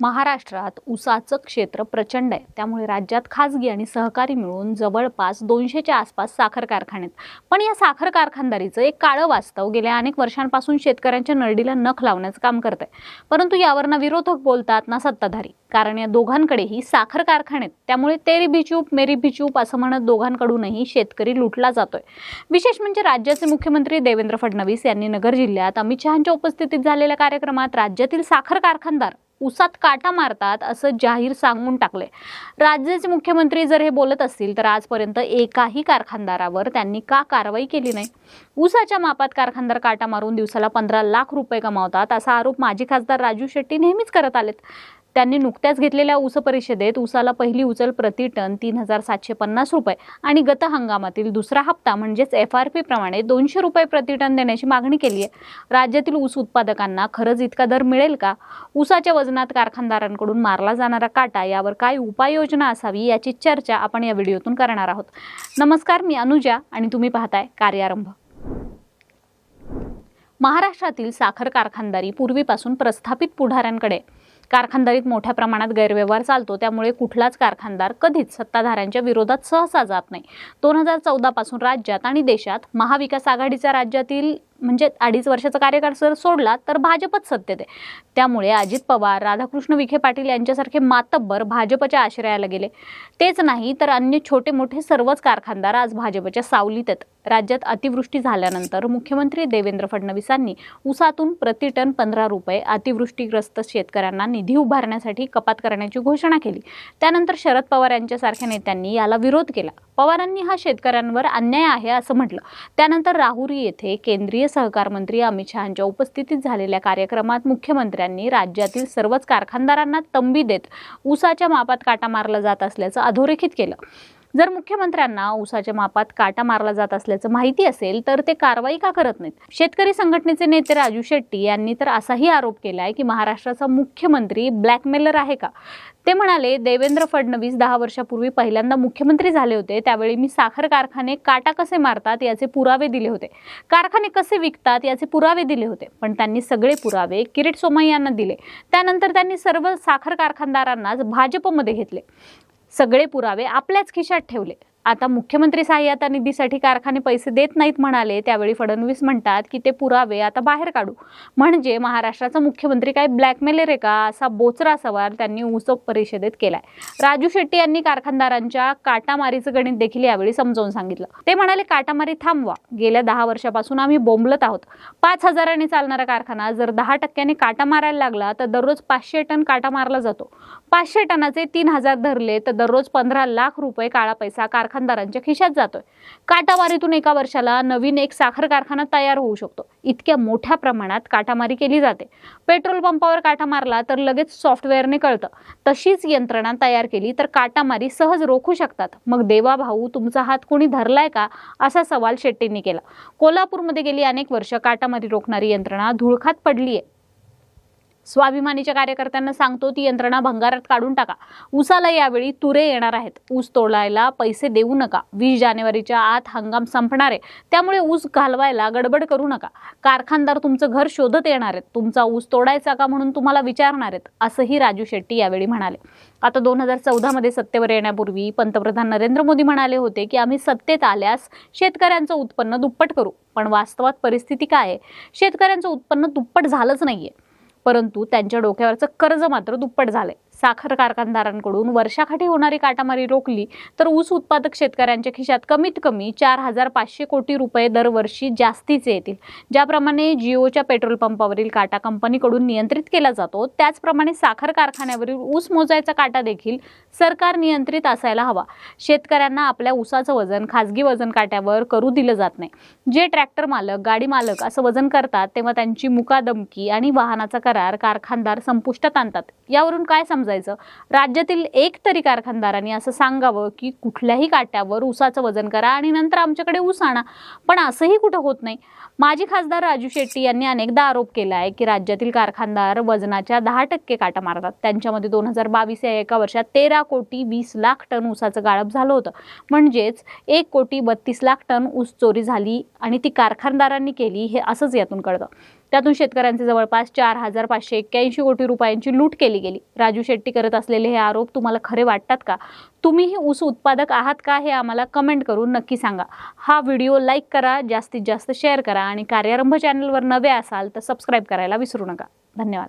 महाराष्ट्रात ऊसाचं क्षेत्र प्रचंड आहे. त्यामुळे राज्यात खाजगी आणि सहकारी मिळून जवळपास दोनशेच्या आसपास साखर कारखाने आहेत. पण या साखर कारखानदारीचं एक काळं वास्तव गेल्या अनेक वर्षांपासून शेतकऱ्यांच्या नरडीला नख लावण्याचं काम करत आहे परंतु यावर ना विरोधक बोलतात ना सत्ताधारी. कारण या दोघांकडेही साखर कारखाने आहेत. त्यामुळे तेरी भिचूप मेरी भिचूप असं म्हणत दोघांकडूनही शेतकरी लुटला जातोय. विशेष म्हणजे राज्याचे मुख्यमंत्री देवेंद्र फडणवीस यांनी नगर जिल्ह्यात अमित शहांच्या उपस्थितीत झालेल्या कार्यक्रमात राज्यातील साखर कारखानदार उसात काटा मारतात असं जाहीर सांगून टाकले राज्याचे मुख्यमंत्री जर हे बोलत असतील तर आजपर्यंत एकाही कारखानदारावर त्यांनी का कारवाई केली नाही? उसाच्या मापात कारखानदार काटा मारून दिवसाला पंधरा लाख रुपये कमावतात असा आरोप माजी खासदार राजू शेट्टी नेहमीच करत आलेत. त्यांनी नुकत्याच घेतलेल्या ऊस परिषदेत ऊसाला पहिली उचल प्रति टन तीन हजार सातशे पन्नास रुपये आणि गत हंगामातील दुसरा हप्ता म्हणजेच एफ आर पी प्रमाणे दोनशे रुपये प्रति टन देण्याची मागणी केली आहे राज्यातील ऊस उत्पादकांना खरंच इतका दर मिळेल का? ऊसाच्या वजनात कारखानदारांकडून मारला जाणारा काटा यावर काय उपाययोजना असावी याची चर्चा आपण या व्हिडिओतून करणार आहोत. नमस्कार मी अनुजा आणि तुम्ही पाहताय कार्यारंभ महाराष्ट्रातील साखर कारखानदारी पूर्वीपासून प्रस्थापित पुढाऱ्यांकडे. कारखानदारीत मोठ्या प्रमाणात गैरव्यवहार चालतो त्यामुळे कुठलाच कारखानदार कधीच सत्ताधाऱ्यांच्या विरोधात सहसा जात नाही. दोन हजार चौदा पासून राज्यात आणि देशात महाविकास आघाडीच्या राज्यातील म्हणजे अडीच वर्षाचा कार्यकाळ जर सोडला तर भाजपच सत्तेत आहे. त्यामुळे अजित पवार राधाकृष्ण विखे पाटील यांच्यासारखे मातब्बर भाजपच्या आश्रयाला गेले. तेच नाही तर अन्य छोटे मोठे सर्वच कारखानदार आज भाजपच्या सावलीत आहेत. राज्यात अतिवृष्टी झाल्यानंतर मुख्यमंत्री देवेंद्र फडणवीसांनी उसातून प्रति टन पंधरा रुपये अतिवृष्टीग्रस्त शेतकऱ्यांना निधी उभारण्यासाठी कपात करण्याची घोषणा केली. त्यानंतर शरद पवार यांच्यासारख्या नेत्यांनी याला विरोध केला. पवारांनी हा शेतकऱ्यांवर अन्याय आहे असं म्हटलं. त्यानंतर राहुरी येथे केंद्रीय सहकार मंत्री अमित शहांच्या उपस्थितीत झालेल्या कार्यक्रमात मुख्यमंत्र्यांनी राज्यातील सर्वच कारखानदारांना तंबी देत ऊसाच्या मापात काटा मारला जात असल्याचं अधोरेखित केलं. जर मुख्यमंत्र्यांना ऊसाच्या मापात काटा मारला जात असल्याचं माहिती असेल तर ते कारवाई का करत नाहीत? शेतकरी संघटनेचे नेते राजू शेट्टी यांनी तर असाही आरोप केलाय की महाराष्ट्राचा मुख्यमंत्री ब्लॅकमेलर आहे का? ते म्हणाले देवेंद्र फडणवीस दहा वर्षापूर्वी पहिल्यांदा मुख्यमंत्री झाले होते त्यावेळी मी साखर कारखाने काटा कसे मारतात याचे पुरावे दिले होते. कारखाने कसे विकतात याचे पुरावे दिले होते पण त्यांनी सगळे पुरावे किरीट सोमय्यांना दिले. त्यानंतर त्यांनी सर्व साखर कारखानदारांनाच भाजपमध्ये घेतले. सगळे पुरावे आपल्याच खिशात ठेवले. आता मुख्यमंत्री सहाय्यता निधीसाठी कारखाने पैसे देत नाहीत म्हणाले त्यावेळी फडणवीस म्हणतात की ते पुरावे आता बाहेर काढू. म्हणजे महाराष्ट्राचा मुख्यमंत्री काय ब्लॅकमेलर आहे का? असा बोचरा सवाल त्यांनी उसप परिषदेत केलाय. राजू शेट्टी यांनी कारखानदारांच्या काटामारीचं गणित देखील यावेळी समजावून सांगितलं. ते म्हणाले काटामारी थांबवा. गेल्या दहा वर्षापासून आम्ही बोंबलत आहोत. पाच हजारांनी चालणारा कारखाना जर दहा टक्क्याने काटा मारायला लागला तर दररोज पाचशे टन काटा मारला जातो. पाचशे टनाचे तीन हजार धरले तर दररोज पंधरा लाख रुपये काळा पैसा कारखानदारांच्या खिशात जातोय. काटामारीतून एका वर्षाला नवीन एक साखर कारखाना तयार होऊ शकतो. इतक्या मोठ्या प्रमाणात काटामारी केली जाते. पेट्रोल पंपावर काटा मारला तर लगेच सॉफ्टवेअरने कळतं. तशीच यंत्रणा तयार केली तर काटामारी सहज रोखू शकतात. मग देवा भाऊ तुमचा हात कोणी धरलाय का? असा सवाल शेट्टींनी केला. कोल्हापूरमध्ये गेली अनेक वर्ष काटामारी रोखणारी यंत्रणा धुळखात पडली आहे स्वाभिमानीच्या कार्यकर्त्यांना सांगतो ती यंत्रणा भंगारात काढून टाका. ऊसाला यावेळी तुरे येणार आहेत. ऊस तोडायला पैसे देऊ नका. वीस जानेवारीच्या आत हंगाम संपणार आहे. त्यामुळे ऊस घालवायला गडबड करू नका. कारखानदार तुमचं घर शोधत येणार आहेत. तुमचा ऊस तोडायचा का म्हणून तुम्हाला विचारणार आहेत? असंही राजू शेट्टी यावेळी म्हणाले. आता दोन हजार चौदामध्ये सत्तेवर येण्यापूर्वी पंतप्रधान नरेंद्र मोदी म्हणाले होते की आम्ही सत्तेत आल्यास शेतकऱ्यांचं उत्पन्न दुप्पट करू. पण वास्तवात परिस्थिती काय आहे? शेतकऱ्यांचं उत्पन्न दुप्पट झालंच नाहीये. परंतु त्यांच्या डोक्यावरचं कर्ज मात्र दुप्पट झालंय. साखर कारखानदारांकडून वर्षाकाठी होणारी काटामारी रोखली तर ऊस उत्पादक शेतकऱ्यांच्या खिशात कमीत कमी चार हजार पाचशे कोटी रुपये दरवर्षी जास्तीचे येतील. ज्याप्रमाणे जिओच्या पेट्रोल पंपावरील काटा कंपनीकडून नियंत्रित केला जातो त्याचप्रमाणे साखर कारखान्यावरील ऊस मोजायचा काटा देखील सरकार नियंत्रित असायला हवा. शेतकऱ्यांना आपल्या ऊसाचं वजन खाजगी वजन काट्यावर करू दिलं जात नाही. जे ट्रॅक्टर मालक गाडी मालक असं वजन करतात तेव्हा त्यांची मुकादमकी आणि वाहनाचा करार कारखानदार संपुष्टात आणतात. यावरून काय समजा जायचं. राज्यातील एक तरी कारखानदारांनी असं सांगावं की कुठल्याही काट्यावर ऊसाचं वजन करा आणि नंतर आमच्याकडे ऊस आणा. पण असंही कुठं होत नाही. माजी खासदार राजू शेट्टी यांनी अनेकदा आरोप केला आहे की राज्यातील कारखानदार वजनाच्या दहा टक्के काटा मारतात. त्यांच्यामध्ये दोन हजार बावीस या एका वर्षात तेरा कोटी वीस लाख टन ऊसाचं गाळप झालं होतं. म्हणजेच एक कोटी बत्तीस लाख टन ऊस चोरी झाली आणि ती कारखानदारांनी केली हे असंच यातून कळतं. त्यातून शेतकऱ्यांचे जवळपास चार हजार पाचशे एक्क्याऐंशी कोटी रुपयांची लूट केली गेली. राजू शेट्टी करत असलेले हे आरोप तुम्हाला खरे वाटतात का? तुम्हीही ऊस उत्पादक आहात का हे आम्हाला कमेंट करून नक्की सांगा. हा व्हिडिओ लाईक करा जास्तीत जास्त शेअर करा आणि कार्यारंभ चॅनलवर नवे असाल तर सबस्क्राईब करायला विसरू नका. धन्यवाद.